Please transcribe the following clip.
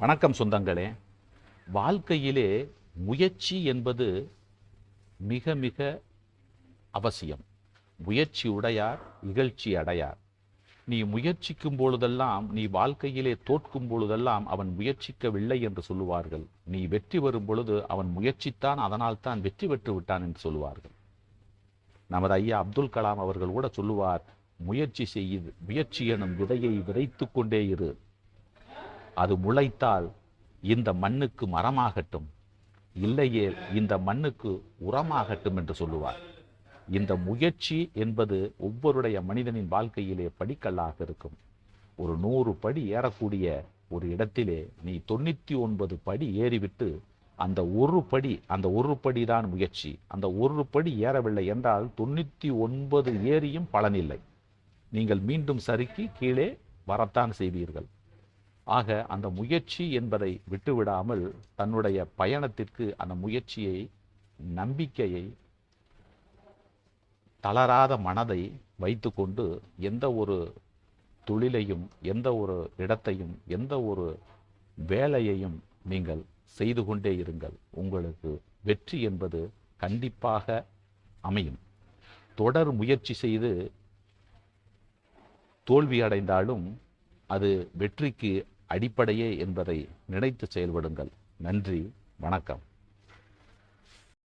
வணக்கம் சொந்தங்களே. வாழ்க்கையிலே முயற்சி என்பது மிக மிக அவசியம். முயற்சி உடையார் இகழ்ச்சி அடையார். நீ முயற்சிக்கும் பொழுதெல்லாம் நீ வாழ்க்கையிலே தோற்கும் பொழுதெல்லாம் அவன் முயற்சிக்கவில்லை என்று சொல்லுவார்கள். நீ வெற்றி வரும் பொழுது அவன் முயற்சித்தான் அதனால் தான் வெற்றி பெற்று விட்டான் என்று சொல்லுவார்கள். நமது ஐயா அப்துல் கலாம் அவர்கள் கூட சொல்லுவார் முயற்சி செய்யுது முயற்சி எனும் விதையை விதைத்து கொண்டே இரு. அது முளைத்தால் இந்த மண்ணுக்கு மரமாகட்டும் இல்லையே இந்த மண்ணுக்கு உரமாகட்டும் என்று சொல்லுவார். இந்த முயற்சி என்பது ஒவ்வொருடைய மனிதனின் வாழ்க்கையிலே படிக்கல்லாக இருக்கும். ஒரு நூறு படி ஏறக்கூடிய ஒரு இடத்திலே நீ தொண்ணூற்றி ஒன்பது படி ஏறிவிட்டு அந்த ஒரு படி அந்த ஒரு படி தான் முயற்சி. அந்த ஒரு படி ஏறவில்லை என்றால் தொண்ணூற்றி ஒன்பது ஏறியும் பலனில்லை நீங்கள் மீண்டும் சறுக்கி கீழே வரத்தான் செய்வீர்கள். ஆக அந்த முயற்சி என்பதை விட்டுவிடாமல் தன்னுடைய பயணத்திற்கு அந்த முயற்சியை நம்பிக்கையை தளராத மனதை வைத்துக்கொண்டு எந்த ஒரு தொழிலையும் எந்த ஒரு இடத்தையும் எந்த ஒரு வேலையையும் நீங்கள் செய்து கொண்டே இருங்கள். உங்களுக்கு வெற்றி என்பது கண்டிப்பாக அமையும். தொடர் முயற்சி செய்து தோல்வி அடைந்தாலும் அது வெற்றிக்கு அடிப்படையே என்பதை நினைத்து செயல்படுங்கள். நன்றி வணக்கம்.